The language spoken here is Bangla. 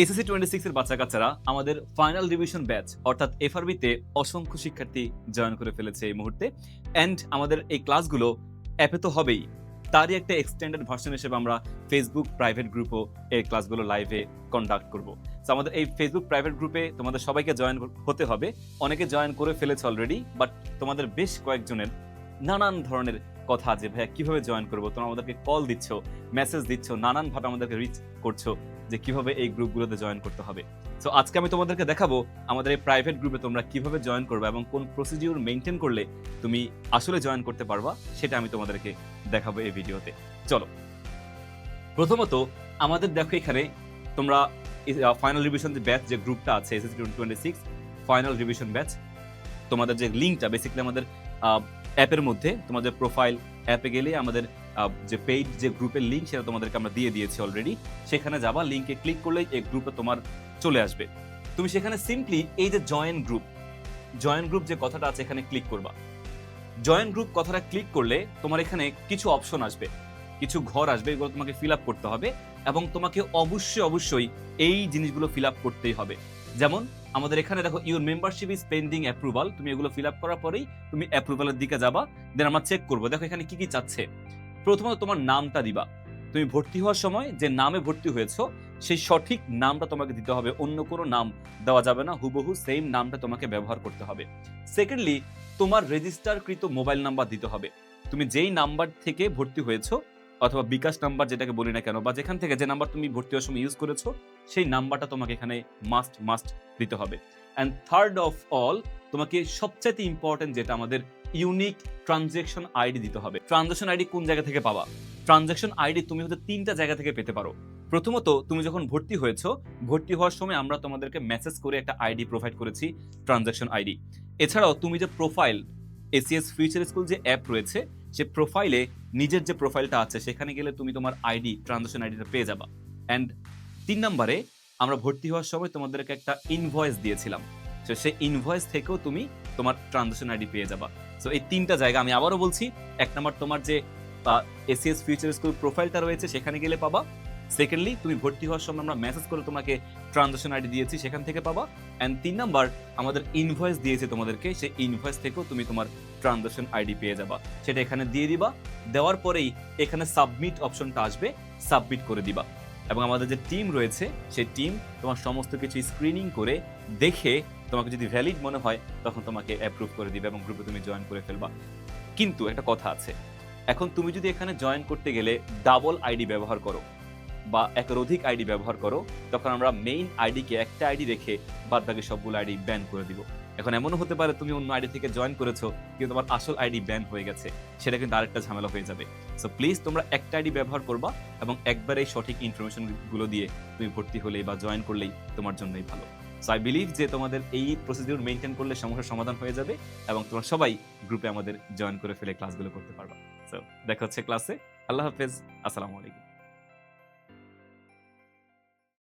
এসএসসি টোয়েন্টি সিক্স এর বাচ্চা কাচ্চারা আমাদের ফাইনাল ডিভিশন ব্যাচ অর্থাৎ এফআরবিতে অসংখ্য শিক্ষার্থী জয়েন করে ফেলেছে এই মুহূর্তে। অ্যান্ড আমাদের এই ক্লাসগুলো অ্যাপে তো হবেই। তারই একটা এক্সটেন্ডেড ভার্সন হিসেবে আমরা ফেসবুক প্রাইভেট গ্রুপও এই ক্লাসগুলো লাইভে কন্ডাক্ট করব। তো আমাদের এই ফেসবুক প্রাইভেট গ্রুপে তোমাদের সবাইকে জয়েন হতে হবে। অনেকে জয়েন করে ফেলেছে অলরেডি বাট তোমাদের বেশ কয়েকজনের নানান ধরনের কথা যে, ভাইয়া, কীভাবে জয়েন করব? তোমরা আমাদেরকে কল দিচ্ছ মেসেজ দিচ্ছ, নানানভাবে আমাদেরকে রিচ করছ যে, কীভাবে এই গ্রুপগুলোতে জয়েন করতে হবে? সো আজকে আমি তোমাদেরকে দেখাবো আমাদের এই প্রাইভেট গ্রুপে তোমরা কীভাবে জয়েন করবে এবং কোন প্রসিডিউর মেনটেন করলে তুমি আসলে জয়েন করতে পারবা, সেটা আমি তোমাদেরকে দেখাবো এই ভিডিওতে। চলো। প্রথমত, আমাদের দেখো এখানে তোমরা ফাইনাল রিভিশন যে ব্যাচ যে গ্রুপটা আছে SSC twenty six final revision batch তোমাদের যে লিঙ্কটা বেসিক্যালি আমাদের অ্যাপের মধ্যে তোমাদের প্রোফাইল অ্যাপে গেলে আমাদের যে পেইড যে গ্রুপের লিঙ্ক সেটা তোমাদেরকে আমরা দিয়ে দিয়েছি অলরেডি সেখানে যাবা লিঙ্কে ক্লিক করলেই এই গ্রুপে তোমার চলে আসবে। তুমি সেখানে সিম্পলি এই যে জয়েন গ্রুপ জয়েন গ্রুপ যে কথাটা আছে এখানে ক্লিক করবা। জয়েন গ্রুপ কথাটা ক্লিক করলে তোমার এখানে কিছু অপশন আসবে। কিছু ঘর আসবে, এগুলো তোমাকে ফিল আপ করতে হবে এবং তোমাকে অবশ্যই অবশ্যই এই জিনিসগুলো ফিল আপ করতেই হবে। যেমন, আমাদের এখানে দেখো your membership is pending approval তুমি এগুলো ফিল আপ করার পরেই তুমি অ্যাপ্রুভালের দিকে যাবা দেন আমরা চেক করব। দেখো, এখানে কি কি চাচ্ছে? প্রথমত তোমার নামটা দিবা। তুমি ভর্তি হওয়ার সময় যে নামে ভর্তি হয়েছো, সেই সঠিক নামটা তোমাকে দিতে হবে। অন্য কোনো নাম দেওয়া যাবে না, হুবহু সেম নামটা তোমাকে ব্যবহার করতে হবে। সেকেন্ডলি তোমার রেজিস্টারকৃত মোবাইল নাম্বার দিতে হবে। তুমি যেই নাম্বার থেকে ভর্তি হয়েছো অথবা বিকাশ নাম্বার যেটাকে বলি না কেন, বা যেখান থেকে যে নাম্বার তুমি ভর্তি হওয়ার সময় ইউজ করেছ, সেই নাম্বারটা তোমাকে এখানে মাস্ট মাস্ট দিতে হবে। অ্যান্ড থার্ড অফ অল তোমাকে সবচাইতে ইম্পর্টেন্ট যেটা আমাদের ইউনিক ট্রানজেকশন আইডি দিতে হবে। ট্রানজেকশন আইডি কোন জায়গা থেকে পাবা? ট্রানজেকশন আইডি তুমি হয়তো তিনটা জায়গা থেকে পেতে পারো। প্রথমত, তুমি যখন ভর্তি হয়েছো, ভর্তি হওয়ার সময় আমরা তোমাদেরকে মেসেজ করে একটা আইডি প্রোভাইড করেছি ট্রানজেকশন আইডি এছাড়াও তুমি যে প্রোফাইল এসিএস ফিউচার স্কুল যে অ্যাপ রয়েছে সে প্রোফাইলে নিজের যে প্রোফাইলটা আছে, সেখানে গেলে তুমি তোমার আইডি ট্রানজেকশন আইডিটা পেয়ে যাবা। অ্যান্ড তিন নম্বরে আমরা ভর্তি হওয়ার সময় তোমাদেরকে একটা ইনভয়েস দিয়েছিলাম। তো সেই ইনভয়েস থেকেও তুমি তোমার ট্রানজেকশন আইডি পেয়ে যাবা। সো এই তিনটা জায়গা আমি আবারও বলছি, এক নম্বর তোমার যে এসিএস ফিউচার স্কুল প্রোফাইলটা রয়েছে, সেখানে গেলে পাবা। সেকেন্ডলি তুমি ভর্তি হওয়ার সময় আমরা মেসেজ করে তোমাকে ট্রানজাকশন আইডি দিয়েছি, সেখান থেকে পাবা। অ্যান্ড তিন নাম্বার আমাদের ইনভয়েস দিয়েছে তোমাদেরকে, সেই ইনভয়েস থেকেও তুমি তোমার ট্রানজেকশন আইডি পেয়ে যাবা। সেটা এখানে দিয়ে দিবা। দেওয়ার পরেই এখানে সাবমিট অপশনটা আসবে, সাবমিট করে দিবা। এবং আমাদের যে টিম রয়েছে, সেই টিম তোমার সমস্ত কিছু স্ক্রিনিং করে দেখে তোমাকে যদি ভ্যালিড মনে হয়, তখন তোমাকে অ্যাপ্রুভ করে দিবে এবং গ্রুপে তুমি জয়েন করে ফেলবা। কিন্তু একটা কথা আছে, এখন তুমি যদি এখানে জয়েন করতে গেলে ডাবল আইডি ব্যবহার করো বা একের অধিক আইডি ব্যবহার করো, তখন আমরা মেইন আইডিকে একটা আইডি রেখে বাদ বাকি সবগুলো আইডি ব্যান করে দিব। এখন এমনও হতে পারে তুমি অন্য আইডি থেকে জয়েন করেছ, কিন্তু তোমার আসল আইডি ব্যান হয়ে গেছে, সেটা কিন্তু আরেকটা ঝামেলা হয়ে যাবে। সো প্লিজ তোমরা একটা আইডি ব্যবহার করবা এবং একবারেই সঠিক ইনফরমেশনগুলো দিয়ে তুমি ভর্তি হলেই বা জয়েন করলেই তোমার জন্যই ভালো। সো আই বিলিভ যে তোমাদের এই প্রসিডিউর মেনটেন করলে সমস্যার সমাধান হয়ে যাবে এবং তোমরা সবাই গ্রুপে আমাদের জয়েন করে ফেলে ক্লাসগুলো করতে পারবা। সো দেখা হচ্ছে ক্লাসে আল্লাহ হাফেজ। আসসালামু আলাইকুম।